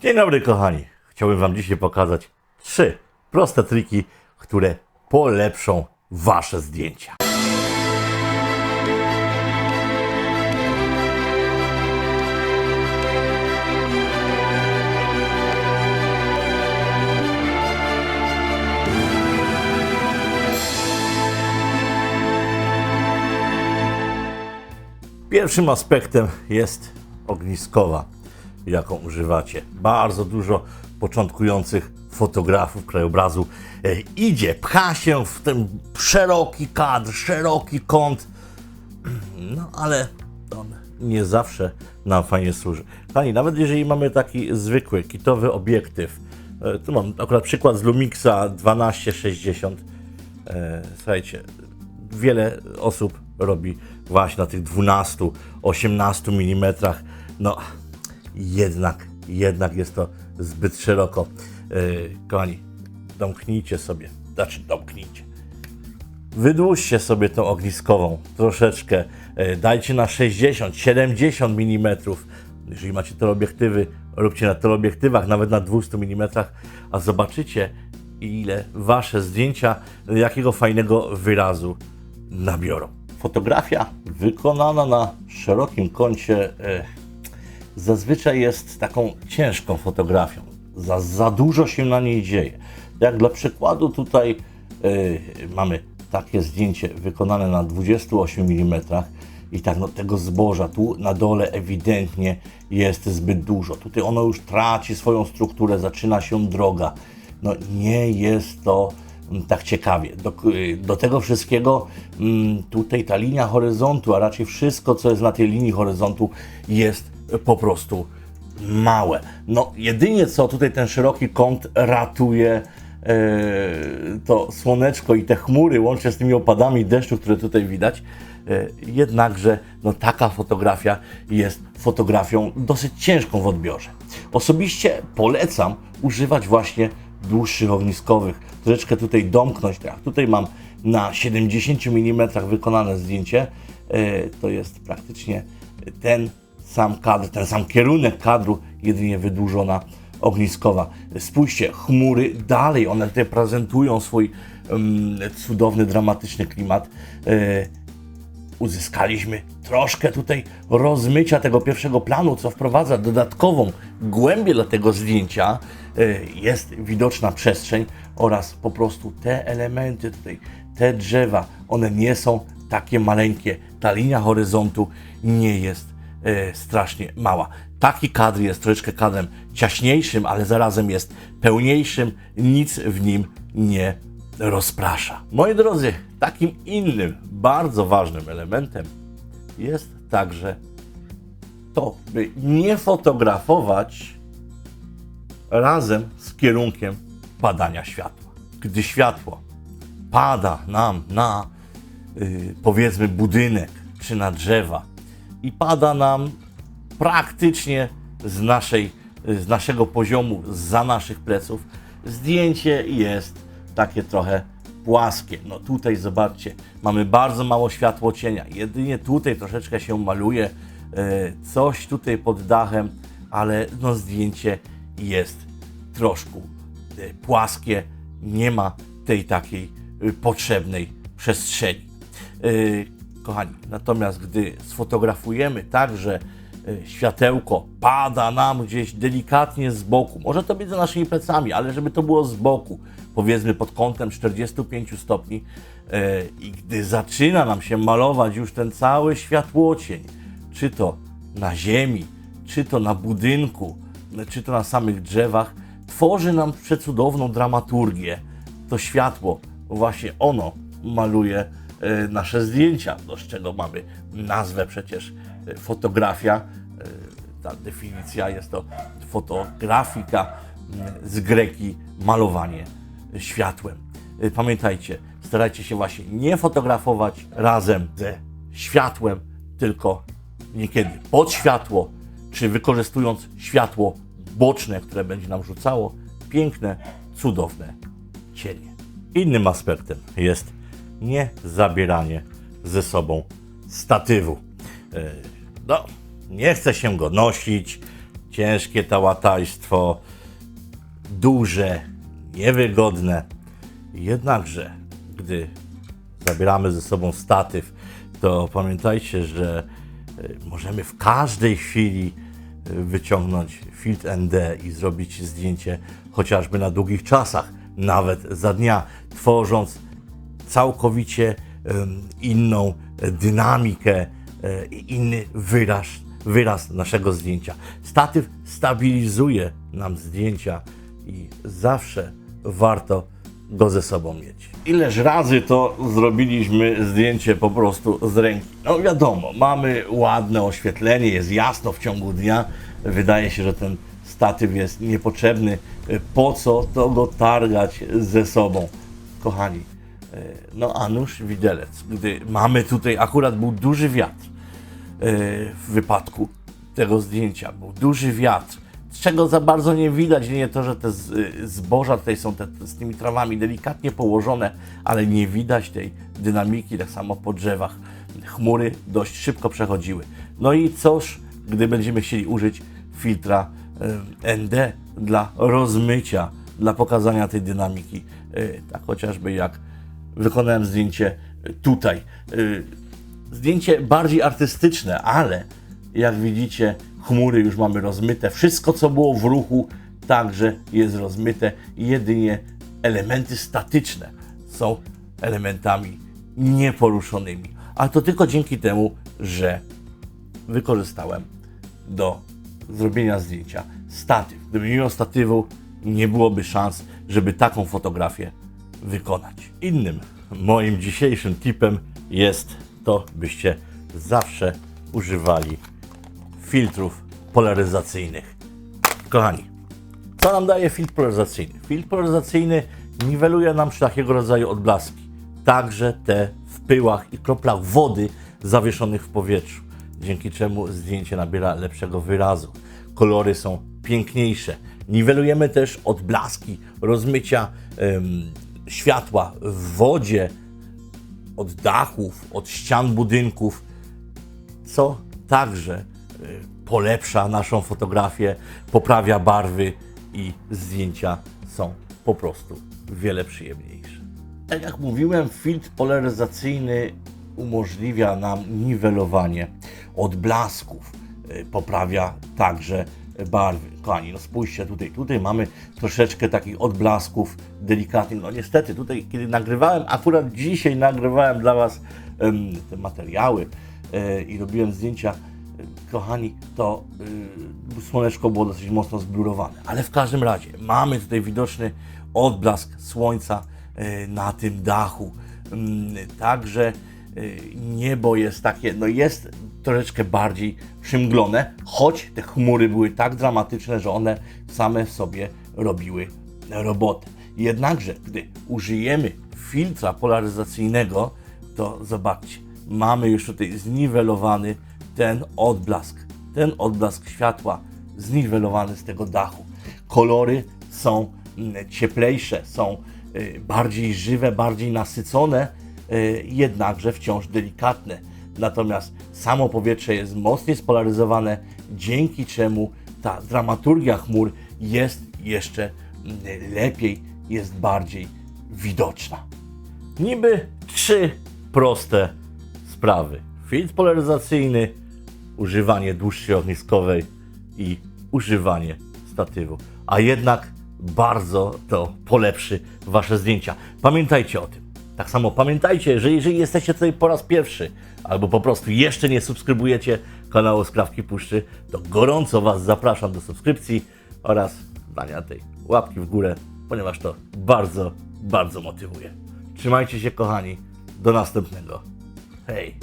Dzień dobry kochani. Chciałbym Wam dzisiaj pokazać trzy proste triki, które polepszą Wasze zdjęcia. Pierwszym aspektem jest ogniskowa, jaką używacie. Bardzo dużo początkujących fotografów krajobrazu e, idzie, pcha się w ten szeroki kadr, szeroki kąt, no ale on nie zawsze nam fajnie służy. Pani, nawet jeżeli mamy taki zwykły, kitowy obiektyw, e, tu mam akurat przykład z Lumixa 1260, e, słuchajcie, wiele osób robi właśnie na tych 12, 18 mm. No, jednak, jednak jest to zbyt szeroko. Yy, kochani, domknijcie sobie, znaczy domknijcie. Wydłużcie sobie tą ogniskową troszeczkę, yy, dajcie na 60, 70 mm. Jeżeli macie teleobiektywy, róbcie na teleobiektywach, nawet na 200 mm, a zobaczycie, ile wasze zdjęcia, jakiego fajnego wyrazu nabiorą. Fotografia wykonana na szerokim kącie e, zazwyczaj jest taką ciężką fotografią. Za, za dużo się na niej dzieje. Jak dla przykładu tutaj e, mamy takie zdjęcie wykonane na 28 mm i tak no, tego zboża tu na dole ewidentnie jest zbyt dużo. Tutaj ono już traci swoją strukturę, zaczyna się droga. No nie jest to mm, tak ciekawie. Do, do tego wszystkiego mm, tutaj ta linia horyzontu, a raczej wszystko, co jest na tej linii horyzontu jest po prostu małe. No jedynie co tutaj ten szeroki kąt ratuje e, to słoneczko i te chmury, łącznie z tymi opadami deszczu, które tutaj widać. E, Jednakże no, taka fotografia jest fotografią dosyć ciężką w odbiorze. Osobiście polecam używać właśnie dłuższych ogniskowych, troszeczkę tutaj domknąć. Tak, tutaj mam na 70 mm wykonane zdjęcie. E, To jest praktycznie ten sam kadr, ten sam kierunek kadru, jedynie wydłużona ogniskowa. Spójrzcie, chmury dalej, one tutaj prezentują swój um, cudowny, dramatyczny klimat. E, uzyskaliśmy troszkę tutaj rozmycia tego pierwszego planu, co wprowadza dodatkową głębię dla tego zdjęcia. E, Jest widoczna przestrzeń oraz po prostu te elementy tutaj, te drzewa, one nie są takie maleńkie. Ta linia horyzontu nie jest strasznie mała. Taki kadr jest troszeczkę kadrem ciaśniejszym, ale zarazem jest pełniejszym, nic w nim nie rozprasza. Moi drodzy, takim innym, bardzo ważnym elementem jest także to, by nie fotografować razem z kierunkiem padania światła. Gdy światło pada nam na y, powiedzmy budynek czy na drzewa i pada nam praktycznie z, naszej, z naszego poziomu, za naszych pleców, zdjęcie jest takie trochę płaskie. No tutaj zobaczcie, mamy bardzo mało światło cienia. Jedynie tutaj troszeczkę się maluje e, coś tutaj pod dachem, ale no zdjęcie jest troszkę e, płaskie, nie ma tej takiej e, potrzebnej przestrzeni. Kochani, natomiast gdy sfotografujemy tak, że e, światełko pada nam gdzieś delikatnie z boku, może to być za naszymi plecami, ale żeby to było z boku, powiedzmy pod kątem 45 stopni e, i gdy zaczyna nam się malować już ten cały światłocień, czy to na ziemi, czy to na budynku, czy to na samych drzewach, tworzy nam przecudowną dramaturgię. To światło, właśnie ono maluje nasze zdjęcia, do z czego mamy nazwę przecież e, fotografia. E, Ta definicja jest to fotografika m, z greki malowanie światłem. E, Pamiętajcie, starajcie się właśnie nie fotografować razem ze światłem, tylko niekiedy pod światło, czy wykorzystując światło boczne, które będzie nam rzucało piękne, cudowne cienie. Innym aspektem jest nie zabieranie ze sobą statywu. E, No, nie chce się go nosić, ciężkie tałatajstwo, duże, niewygodne. Jednakże, gdy zabieramy ze sobą statyw, to pamiętajcie, że y, możemy w każdej chwili y, wyciągnąć filtr ND i zrobić zdjęcie chociażby na długich czasach, nawet za dnia, tworząc całkowicie inną e, dynamikę e, inny wyraz, wyraz naszego zdjęcia. Statyw stabilizuje nam zdjęcia i zawsze warto go ze sobą mieć. Ileż razy to zrobiliśmy zdjęcie po prostu z ręki? No wiadomo, mamy ładne oświetlenie, jest jasno w ciągu dnia. Wydaje się, że ten statyw jest niepotrzebny. Po co to go targać ze sobą? Kochani, e, no a nuż widelec, gdy mamy tutaj, akurat był duży wiatr e, w wypadku tego zdjęcia, był duży wiatr, czego za bardzo nie widać, nie to, że te y, zboża tutaj są te, z tymi trawami delikatnie położone, ale nie widać tej dynamiki, tak samo po drzewach. Chmury dość szybko przechodziły. No i cóż, gdy będziemy chcieli użyć filtra ND dla rozmycia, dla pokazania tej dynamiki, tak chociażby jak wykonałem zdjęcie tutaj. Y, Zdjęcie bardziej artystyczne, ale jak widzicie, chmury już mamy rozmyte. Wszystko, co było w ruchu, także jest rozmyte. Jedynie elementy statyczne są elementami nieporuszonymi. Ale to tylko dzięki temu, że wykorzystałem do zrobienia zdjęcia statyw. Gdyby nie miał statywu, nie byłoby szans, żeby taką fotografię wykonać. Innym moim dzisiejszym tipem jest to, byście zawsze używali filtrów polaryzacyjnych. Kochani, co nam daje filtr polaryzacyjny? Filtr polaryzacyjny niweluje nam wszelkiego rodzaju odblaski, także te w pyłach i kroplach wody zawieszonych w powietrzu, dzięki czemu zdjęcie nabiera lepszego wyrazu. Kolory są piękniejsze. Niwelujemy też odblaski, rozmycia światła w wodzie, od dachów, od ścian budynków, co także y, polepsza naszą fotografię, poprawia barwy i zdjęcia są po prostu wiele przyjemniejsze. Tak jak mówiłem, filtr polaryzacyjny umożliwia nam niwelowanie odblasków, y, poprawia także barwy. Kochani, no spójrzcie tutaj, tutaj mamy troszeczkę takich odblasków delikatnych. No niestety, tutaj kiedy nagrywałem, akurat dzisiaj nagrywałem dla Was em, te materiały e, i robiłem zdjęcia, e, kochani, to y, słoneczko było dosyć mocno zblurowane. Ale w każdym razie mamy tutaj widoczny odblask słońca e, na tym dachu. Mm, Także y, niebo jest takie, no jest troszeczkę bardziej przymglone, choć te chmury były tak dramatyczne, że one same sobie robiły robotę. Jednakże, gdy użyjemy filtra polaryzacyjnego, to zobaczcie, mamy już tutaj zniwelowany ten odblask, ten odblask światła zniwelowany z tego dachu. Kolory są mm, cieplejsze, są y, bardziej żywe, bardziej nasycone, y, jednakże wciąż delikatne. Natomiast samo powietrze jest mocniej spolaryzowane, dzięki czemu ta dramaturgia chmur jest jeszcze mm, lepiej, jest bardziej widoczna. Niby trzy proste sprawy. Filtr polaryzacyjny, używanie dłuższej ogniskowej i używanie statywu. A jednak bardzo to polepszy Wasze zdjęcia. Pamiętajcie o tym. Tak samo pamiętajcie, że jeżeli jesteście tutaj po raz pierwszy, albo po prostu jeszcze nie subskrybujecie kanału Skrawki Puszczy, to gorąco Was zapraszam do subskrypcji oraz dania tej łapki w górę, ponieważ to bardzo, bardzo motywuje. Trzymajcie się kochani, do następnego. Hej!